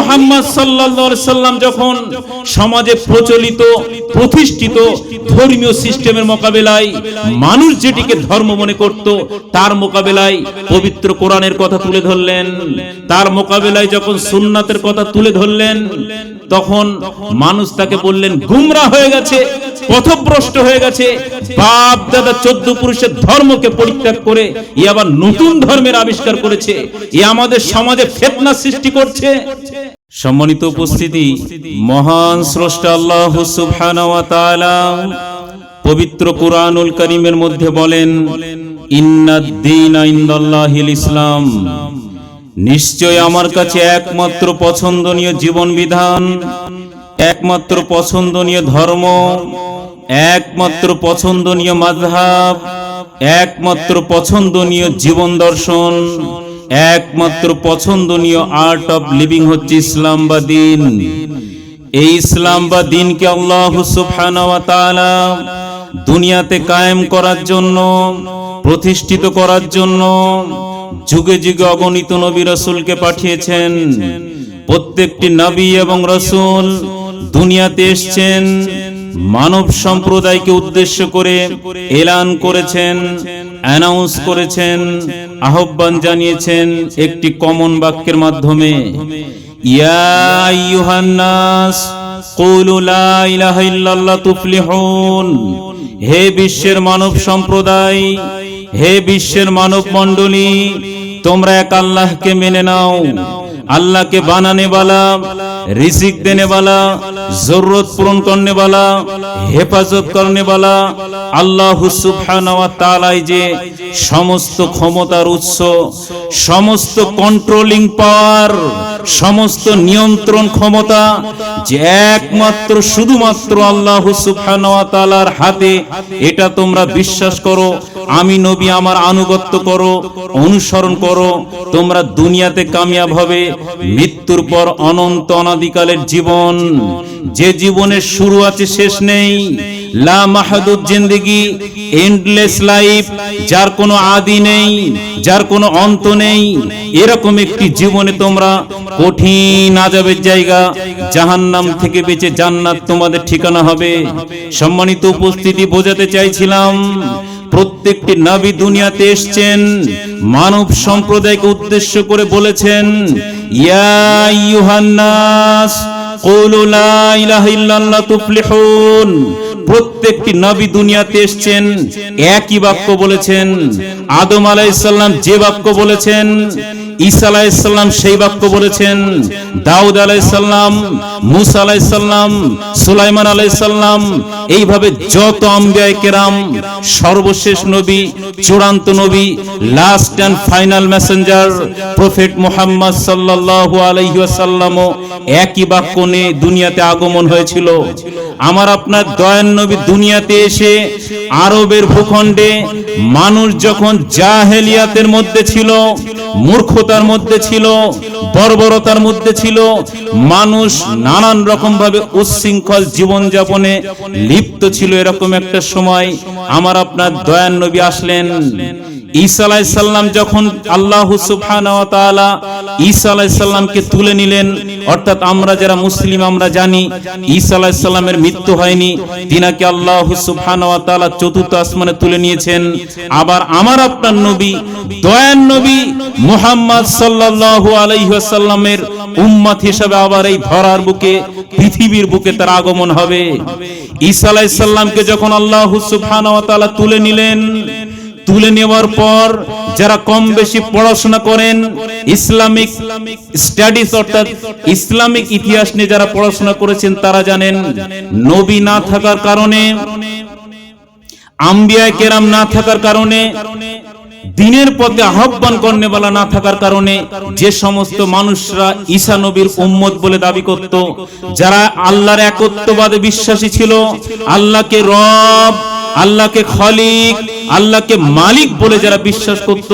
মোহাম্মদ সাল্লাল্লাহু সাল্লাম যখন সমাজে প্রচলিত, প্রতিষ্ঠিত ধর্মীয় সিস্টেমের মোকাবেলায় মানুষ যেটিকে ধর্ম মনে করত, তার মোকাবেলায় পবিত্র কোরআনের কথা তুলে ধরলেন। তার মোকাবেলায় যখন সুন্নাতের কথা তুলে ধরলেন, তখন মানুষ তাকে বললেন, গুমরা হয়ে গেছে, পথভ্রষ্ট হয়ে গেছে বাপ দাদা চোদ্দ পুরুষের ধর্মকে পরিত্যাগ করে ই আবার নতুন ধর্মের আবিষ্কার করেছে, এ আমাদের সমাজে ফেতনা সৃষ্টি করছে। সম্মানিত উপস্থিতি মহান স্রষ্টা আল্লাহ সুবহানাহু ওয়া তাআলা পবিত্র কুরআনুল কারীমের মধ্যে বলেন ইন্নাদ-দীনা ইনদাল্লাহিল ইসলাম। নিশ্চয় আমার কাছে একমাত্র পছন্দনীয় জীবন বিধান একমাত্র পছন্দনীয় ধর্ম একমাত্র পছন্দনীয় মাযহাব একমাত্র পছন্দনীয় জীবন দর্শন। একমাত্র পছন্দনীয় আর্ট অফ লিভিং হচ্ছে ইসলাম বা দিন। এই ইসলাম বা দিনকে আল্লাহ দুনিয়াতে কায়েম করার জন্য, প্রতিষ্ঠিত করার জন্য যুগে যুগে অগণিত নবী রসুলকে পাঠিয়েছেন। প্রত্যেকটি নবী এবং রসুল দুনিয়াতে এসছেন, মানব সম্প্রদায়কে উদ্দেশ্য করে এলান করেছেন। অ্যানাউন্স করেছেন, আহ্বান জানিয়েছেন একটি কমন বাক্যের মাধ্যমে। ইয়া ইল্লাল্লাহ হে বিশ্বের মানব সম্প্রদায়, হে বিশ্বের মানব মণ্ডলী, তোমরা এক আল্লাহকে মেনে নাও। আল্লাহকে کے بنانے والا رزق دینے والا ضرورت پورن کرنے والا হেফাজত করনে বালা, আল্লাহ তালাই যে সমস্ত ক্ষমতার উৎস, সমস্ত কন্ট্রোলিং পাওয়ার সমস্ত নিয়ন্ত্রণ ক্ষমতা যে একমাত্র, শুধুমাত্র আল্লাহ সুবহানাহু তালার হাতে, এটা তোমরা বিশ্বাস করো। আমি নবী আমার আনুগত্য করো, অনুসরণ করো। তোমরা দুনিয়াতে কামিয়াব হবে। মৃত্যুর পর অনন্ত অনাদিকালের জীবন। যে জীবনের শুরু আছে, শেষ নেই। লা মাহাদুদ জিন্দেগি এন্ডলেস লাইফ যার কোনো আদি নেই, যার কোনো অন্ত নেই। এরকম একটি জীবনে তোমরা কঠিন আজাবের জায়গা, জাহান্নাম থেকে বেঁচে জান্নাত তোমাদের ঠিকানা হবে। সম্মানিত উপস্থিতি বোঝাতে চাইছিলাম প্রত্যেকটি নবী দুনিয়াতে এসছেন। মানব সম্প্রদায়কে উদ্দেশ্য করে বলেছেন প্রত্যেকটি নবী দুনিয়াতে এসছেন, একই বাক্য বলেছেন। আদম আলাইসাল্লাম যে বাক্য বলেছেন ঈসা আলাইসাল্লাম সেই বাক্য বলেছেন, দাউদ আলাইসাল্লাম মুসা আলাইসাল্লাম সুলাইমান আলাইসাল্লাম এইভাবে যত আম্বিয়ায়ে কেরাম, সর্বশেষ নবী, চূড়ান্ত নবী last and final messenger prophet Muhammad সাল্লাল্লাহু আলাইহি একই বাক্য নিয়ে দুনিয়াতে আগমন হয়েছিল। আমার আপনার দয়ান নবী দুনিয়াতে এসে আরবের ভূখণ্ডে মানুষ যখন জাহেলিয়াতের মধ্যে ছিল মূর্খতার মধ্যে ছিল, বর্বরতার মধ্যে ছিল, মানুষ নানান রকম ভাবে উচ্ছৃঙ্খল জীবনযাপনে লিপ্ত ছিল এরকম একটা সময়। আমার আপনার দয়ান নবী আসলেন ঈসা আলাইসাল্লাম যখন আল্লাহ সুবহানাহু ওয়া তাআলা ঈসা আলাইসাল্লামকে তুলে নিলেন, অর্থাৎ আমরা যারা মুসলিম, আমরা জানি ঈসা আলাইসাল্লামের মৃত্যু হয়নি। তিনাকে আল্লাহ সুবহানাহু ওয়া তাআলা চতুর্থ আসমানে তুলে নিয়েছেন। আবার আমার আপনার নবী দয়ান নবী মুহাম্মদ সাল্লাল্লাহু উম্মত হিসেবে আবার এই ধরার বুকে, পৃথিবীর বুকে তার আগমন হবে। ঈসা আলাইসাল্লামকে যখন আল্লাহ সুবহানাহু তুলে নিলেন তুলে নেওয়ার পর যারা কম বেশি পড়াশোনা করেন, ইসলামিক স্টাডিজ অর্থাৎ ইসলামিক ইতিহাস নিয়ে যারা পড়াশোনা করেছেন, তারা জানেন নবী না থাকার কারণে, আম্বিয়ায় কেরাম না থাকার কারণে, দিনের পথে আহ্বান কর্নেবালা না থাকার কারণে যে সমস্ত মানুষরা ঈসা নবীর উম্মত বলে দাবি করত, যারা আল্লাহর একত্ববাদে বিশ্বাসী ছিল, আল্লাহকে রব, আল্লাহকে খলিক আল্লাহকে মালিক বলে যারা বিশ্বাস করত,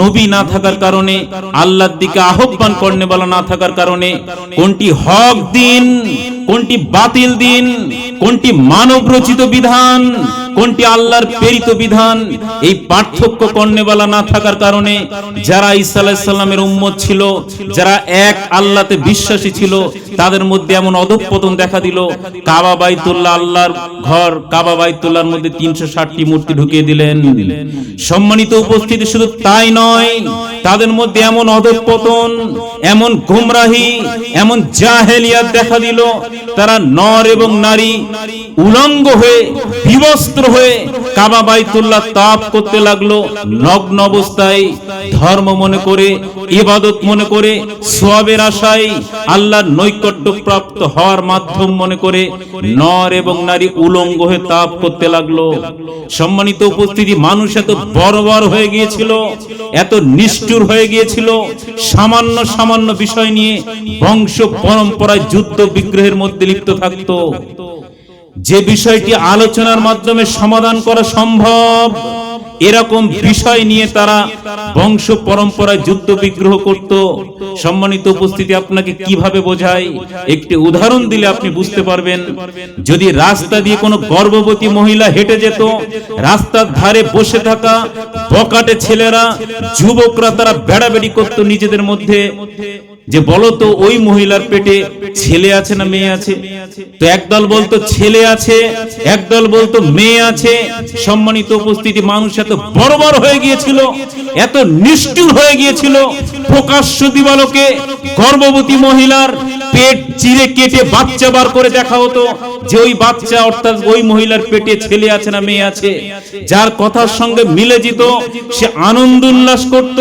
নবী না থাকার কারণে, আল্লাহর দিকে আহ্বান করনে বলা না থাকার কারণে, কোনটি হক দিন, কোনটি বাতিল দিন, কোনটি মানব রচিত বিধান কোনটি আল্লাহর প্রেরিত বিধান? এই পার্থক্য কর্ণেবালা না থাকার কারণে যারা ঈসা আলাইহিস সালামের উম্মত ছিল, যারা এক আল্লাহতে বিশ্বাসী ছিল, তাদের মধ্যে এমন অধঃপতন দেখা দিল। কাবা বাইতুল্লাহ আল্লাহর ঘর, কাবা বাইতুল্লাহর মধ্যে তিনশো ষাটটি মূর্তি ঢুকিয়ে দিলেন। সম্মানিত উপস্থিতি শুধু তাই নয়, তাদের মধ্যে এমন অধঃপতন, এমন গুমরাহি, এমন জাহেলিয়াত দেখা দিল। তারা নর এবং নারী উলঙ্গ হয়ে, বিবস্ত্র হয়ে কাবা বাইতুল্লাহ তাপ করতে লাগল। নগ্ন অবস্থায় ধর্ম মনে করে, ইবাদত মনে করে সোয়াবের আশায় আল্লাহর নৈকট্য প্রাপ্ত হওয়ার মাধ্যম মনে করে নর এবং নারী উলঙ্গ হয়ে তাপ করতে লাগল। সম্মানিত উপস্থিতি, মানুষ এত বর্বর হয়ে গিয়েছিল, এত নিষ্ঠুর হয়ে গিয়েছিল, সামান্য সামান্য বিষয় নিয়ে বংশ পরম্পরায় যুদ্ধ বিগ্রহের মধ্যে লিপ্ত থাকতো। যে বিষয়টি আলোচনার মাধ্যমে সমাধান করা সম্ভব, এরকম বিষয় নিয়ে তারা বংশ পরম্পরায় যুদ্ধ বিগ্রহ করত। সম্মানিত উপস্থিতি আপনাকে কীভাবে বোঝায়? একটি উদাহরণ দিলে আপনি বুঝতে পারবেন। যদি রাস্তা দিয়ে কোনো গর্ভবতী মহিলা হেঁটে যেত, রাস্তার ধারে বসে থাকা বকাটে ছেলেরা, যুবকরা তারা বেড়াবেড়ি করত নিজেদের মধ্যে। যে বলতো ওই মহিলার পেটে ছেলে আছে না মেয়ে আছে? তো একদল বলতো ছেলে আছে, একদল বলতো মেয়ে আছে। সম্মানিত উপস্থিতি, মানুষ এত বড় বড় হয়ে গিয়েছিল, এত নিষ্ঠুর হয়ে গিয়েছিল। প্রকাশ্য দিবালোকে গর্ভবতী মহিলার পেট চিরে কেটে বাচ্চা বার করে দেখা হতো। যে ওই বাচ্চা অর্থাৎ ওই মহিলার পেটে ছেলে আছে না মেয়ে আছে, যার কথার সঙ্গে মিলে যেত, সে আনন্দ উল্লাস করত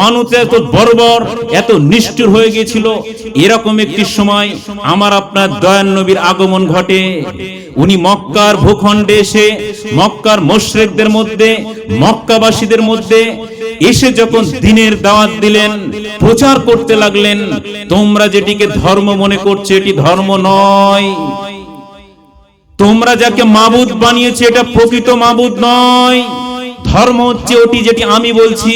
মানুষ এত বর্বর, এত নিষ্ঠুর হয়ে গিয়েছিল। এরকম একটি সময় আমার আপনার দয়ান নবীর আগমন ঘটে। উনি মক্কার ভূখণ্ডে এসে, মক্কার মোশরেকদের মধ্যে, মক্কাবাসীদের মধ্যে এসে যখন দিনের দাওয়াত দিলেন, প্রচার করতে লাগলেন, তোমরা যেটিকে ধর্ম মনে করছ, এটি ধর্ম নয়। তোমরা যাকে মাবুদ বানিয়েছে, এটা প্রকৃত মাবুদ নয়। ধর্ম হচ্ছে ওটি যেটি আমি বলছি।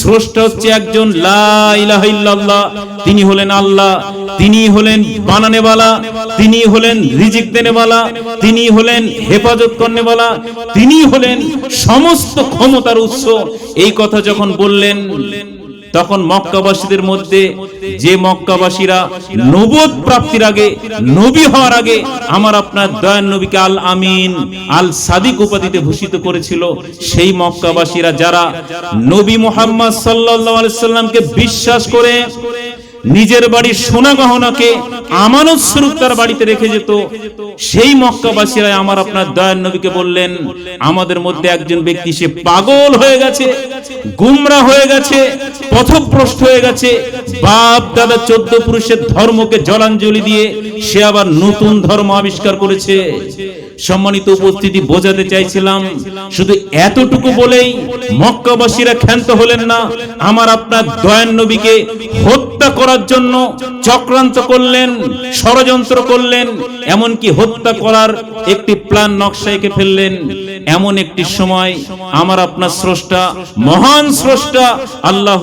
স্রষ্টা হচ্ছে একজন লা ইলাহা ইল্লাল্লাহ। তিনি হলেন আল্লাহ, তিনি হলেন বানানেওয়ালা, তিনি হলেন রিজিক দেনেওয়ালা, তিনি হলেন হেফাজত করনেওয়ালা তিনি হলেন সমস্ত ক্ষমতার উৎস। এই কথা যখন বললেন তখন মক্কাবাসীদের মধ্যে যে মক্কাবাসীরা নবদ প্রাপ্তির আগে, নবী হওয়ার আগে আমার আপনার দয়ান নবীকে আল আমিন, আল সাদিক উপাধিতে ভূষিত করেছিল, সেই মক্কাবাসীরা যারা নবী মোহাম্মদ সাল্লাহ আলাইসাল্লামকে বিশ্বাস করে নিজের বাড়ির সোনা গহনাকে আমানত স্বরূপ তার বাড়িতে রেখে যেত। সেই মক্কাবাসীরা আমার আপনার দয়ার নবীকে বললেন, আমাদের মধ্যে একজন ব্যক্তি সে পাগল হয়ে গেছে, গুমরা হয়ে গেছে, পথভ্রষ্ট হয়ে গেছে। বাপ, দাদা, চোদ্দ পুরুষের ধর্মকে জলাঞ্জলি দিয়ে সে আবার নতুন ধর্ম আবিষ্কার করেছে। সম্মানিত উপস্থিতি বোঝাতে চাইছিলাম, শুধু এতটুকু বলেই মক্কাবাসীরা ক্ষান্ত হলেন না, আমার আপনার দয়ান নবীকে হত্যা করার জন্য চক্রান্ত করলেন, ষড়যন্ত্র করলেন, এমনকি হত্যা করার একটি প্ল্যান নকশা এঁকে ফেললেন। এমন একটি সময় আমার আপনার স্রষ্টা, মহান স্রষ্টা, আল্লাহ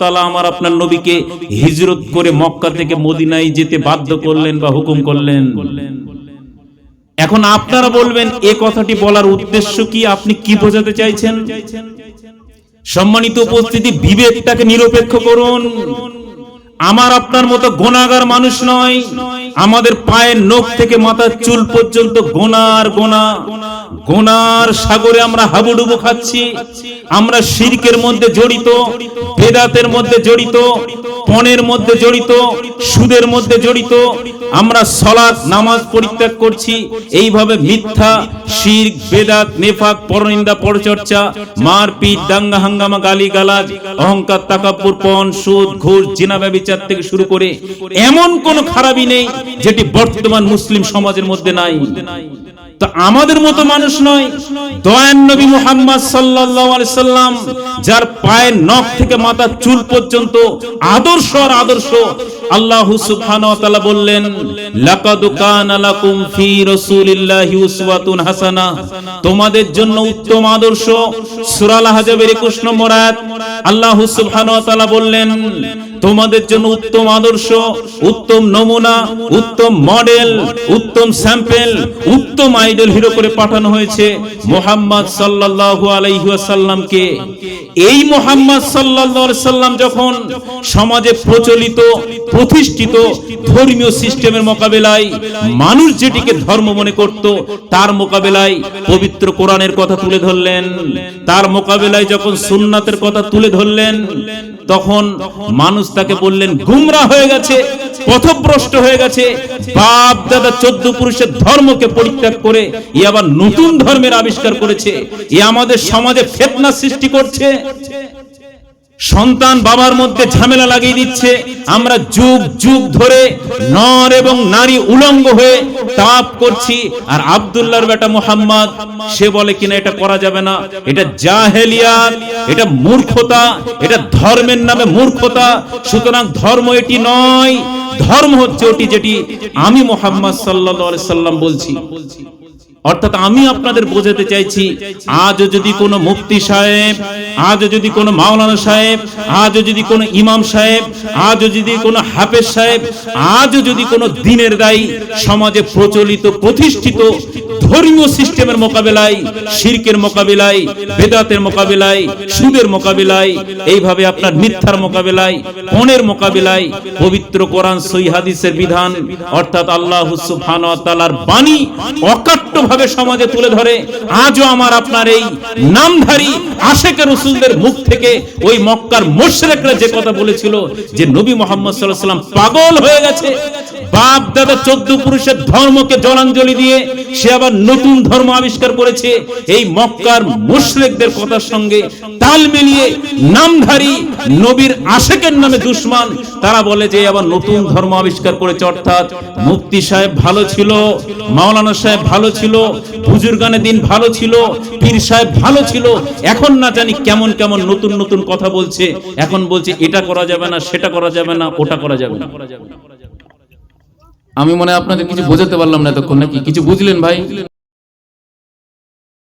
তাআলা আমার আপনার নবীকে হিজরত করে মক্কা থেকে মদিনায় যেতে বাধ্য করলেন বা হুকুম করলেন। এখন আপনারা বলবেন, এ কথাটি বলার উদ্দেশ্য কি? আপনি কি বোঝাতে চাইছেন? সম্মানিত উপস্থিতি, বিবেকটাকে নিরপেক্ষ করুন। আমার আপনার মতো গোনাগার মানুষ নয়। আমাদের পায়ের নখ থেকে মাথার চুল পর্যন্ত গোনার গোনা। গোনার সাগরে আমরা হাবুডুবু খাচ্ছি, আমরা শিরকের মধ্যে জড়িত, বেদাতের মধ্যে জড়িত, পণের মধ্যে জড়িত, সুদের মধ্যে জড়িত, আমরা সলাৎ নামাজ পরিত্যাগ করছি, এইভাবে মিথ্যা, শিরক, বেদাত, নেফাক, পরনিন্দা, পরচর্চা, মারপিট, দাঙ্গা, হাঙ্গামা গালি গালাজ অহংকার, তাকাব্বুর, পণ, সুদ, ঘুষ, জিনা ব্যবিচার থেকে শুরু করে এমন কোন খারাপই নেই যেটি বর্তমান মুসলিম সমাজের মধ্যে নাই। তো আমাদের মতো মানুষ নয়। দয়ান নবী মুহাম্মদ সাল্লাল্লাহু সাল্লাম, যার পায়ের নখ থেকে মাথার চুল পর্যন্ত আদর্শ আর আদর্শ, আল্লাহ বললেন তোমাদের জন্য উত্তম আদর্শ, সূরা আল আহজাবের 21 নম্বর আল্লাহ সুবহানাহু ওয়া বললেন তোমাদের জন্য উত্তম আদর্শ, উত্তম নমুনা, উত্তম মডেল, উত্তম স্যাম্পেল, উত্তম আইডল হিরো করে পাঠানো হয়েছে মোহাম্মদ সাল্লাল্লাহু আলাইহি ওয়াসাল্লামকে। এই মোহাম্মদ সাল্লাল্লাহু সাল্লাম যখন সমাজে প্রচলিত, প্রতিষ্ঠিত ধর্মীয় সিস্টেমের মোকাবেলায় মানুষ যেটিকে ধর্ম মনে করত, তার মোকাবেলায় পবিত্র কোরআনের কথা তুলে ধরলেন। তার মোকাবেলায় যখন সুন্নাতের কথা তুলে ধরলেন তখন মানুষ তাকে বললেন গুমরা হয়ে গেছে পথভ্রষ্ট হয়ে গেছে। বাপ দাদা চোদ্দ পুরুষের ধর্মকে পরিত্যাগ করে ই আবার নতুন ধর্মের আবিষ্কার করেছে। ই আমাদের সমাজে ফেতনা সৃষ্টি করছে। সন্তান বাবার মধ্যে ঝামেলা লাগিয়ে দিচ্ছে। আমরা যুগ যুগ ধরে নর এবং নারী উলঙ্গ হয়ে তাপ করছি। আর আব্দুল্লাহর বেটা মোহাম্মদ, সে বলে কিনা এটা করা যাবে না। এটা জাহেলিয়াত, এটা মূর্খতা, এটা ধর্মের নামে মূর্খতা। সুতরাং ধর্ম এটি নয়, ধর্ম হচ্ছে ওটি যেটি আমি মোহাম্মদ আলাইহি সাল্লাম বলছি। অর্থাৎ আমি আপনাদের বোঝাতে চাইছি আজও যদি কোনো মুফতি সাহেব আজও যদি কোনো মাওলানা সাহেব আজও যদি কোনো ইমাম সাহেব আজও যদি কোনো হাফেজ সাহেব আজও যদি কোনো দিনের দায়ী সমাজে প্রচলিত প্রতিষ্ঠিত ধর্মীয় সিস্টেমের মোকাবেলায়, শিরকের মোকাবিলায়, বেদাতের মোকাবিলায়, সুদের মোকাবিলায়, এইভাবে আপনার মিথ্যার মোকাবিলায় পণের মোকাবিলায় পবিত্র কোরআন সই হাদিসের বিধান, অর্থাৎ আল্লাহ সুবহানাহু ওয়া তাআলার বাণী অকাট্যভাবে সমাজে তুলে ধরে। আজও আমার আপনার এই নামধারী আশেকের রসুলদের মুখ থেকে ওই মক্কার মোশরেকরা যে কথা বলেছিল, যে নবী মোহাম্মদ আলাইহি সাল্লাম পাগল হয়ে গেছে। বাপ, দাদা, চোদ্দ পুরুষের ধর্মকে জলাঞ্জলি দিয়ে সে আবার নতুন ধর্ম আবিষ্কার করেছে। এই মক্কার মুশরিকদের কথার সঙ্গে তাল মিলিয়ে নামধারী নবীর আশেকের নামে দুশ্মন, তারা বলে যে, আবার নতুন ধর্ম আবিষ্কার করেছে, অর্থাৎ মুফতি সাহেব ভালো ছিল, মাওলানা সাহেব ভালো ছিল বুজুর্গানের দিন ভালো ছিল, পীর সাহেব ভালো ছিল, এখন না জানি কেমন কেমন নতুন নতুন কথা বলছে, এখন বলছে এটা করা যাবে না, সেটা করা যাবে না, ওটা করা যাবে না। আমি মনে আপনাদের কিছু বোঝাতে পারলাম না এতক্ষণ নাকি? কিছু বুঝলেন ভাই?